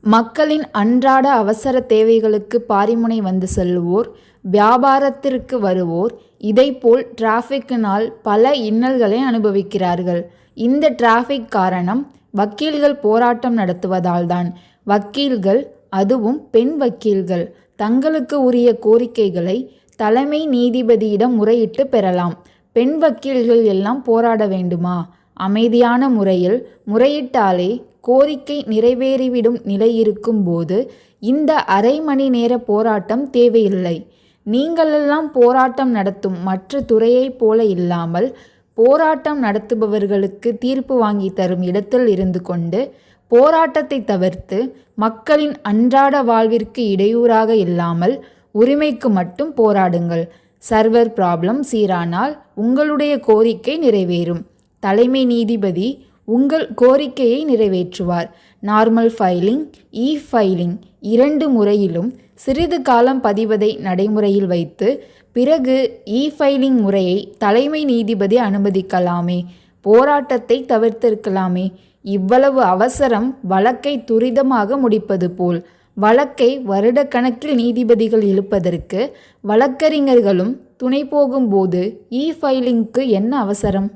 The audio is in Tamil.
மக்களின் அன்றாட அவசர தேவைகளுக்கு பாரிமுனை வந்து செல்லுவோர் வியாபாரத்திற்கு வருவோர் இதைப்போல் டிராஃபிக்கினால் பல இன்னல்களை அனுபவிக்கிறார்கள். இந்த டிராஃபிக் காரணம் வக்கீல்கள் போராட்டம் நடத்துவதால்தான். வக்கீல்கள் அதுவும் பெண் வக்கீல்கள். தங்களுக்கு உரிய கோரிக்கைகளை தலைமை நீதிபதியிடம் முறையிட்டு பெறலாம். பெண் வக்கீல்கள் எல்லாம் போராட வேண்டுமா? அமைதியான முறையில் முறையிட்டாலே கோரிக்கை நிறைவேறிவிடும் நிலை இருக்கும்போது இந்த அரை மணி நேர போராட்டம் தேவையில்லை. நீங்களெல்லாம் போராட்டம் நடத்தும் மற்ற துறையைப் போல இல்லாமல் போராட்டம் நடத்துபவர்களுக்கு தீர்ப்பு வாங்கி தரும் இடத்தில் இருந்து கொண்டு போராட்டத்தை தவிர்த்து மக்களின் அன்றாட வாழ்விற்கு இடையூறாக இல்லாமல் உரிமைக்கு மட்டும் போராடுங்கள். சர்வர் ப்ராப்ளம் சீரானால் உங்களுடைய கோரிக்கை நிறைவேறும். தலைமை நீதிபதி உங்கள் கோரிக்கையை நிறைவேற்றுவார். நார்மல் ஃபைலிங் இ ஃபைலிங் இரண்டு முறையிலும் சிறிது காலம் பதிவதை நடைமுறையில் வைத்து பிறகு இ ஃபைலிங் முறையை தலைமை நீதிபதி அனுமதிக்கலாமே. போராட்டத்தை தவிர்த்திருக்கலாமே. இவ்வளவு அவசரம் வழக்கை துரிதமாக முடிப்பது போல் வழக்கை வருடக்கணக்கில் நீதிபதிகள் இழுப்பதற்கு வழக்கறிஞர்களும் துணை போகும்போது இ ஃபைலிங்க்கு என்ன அவசரம்?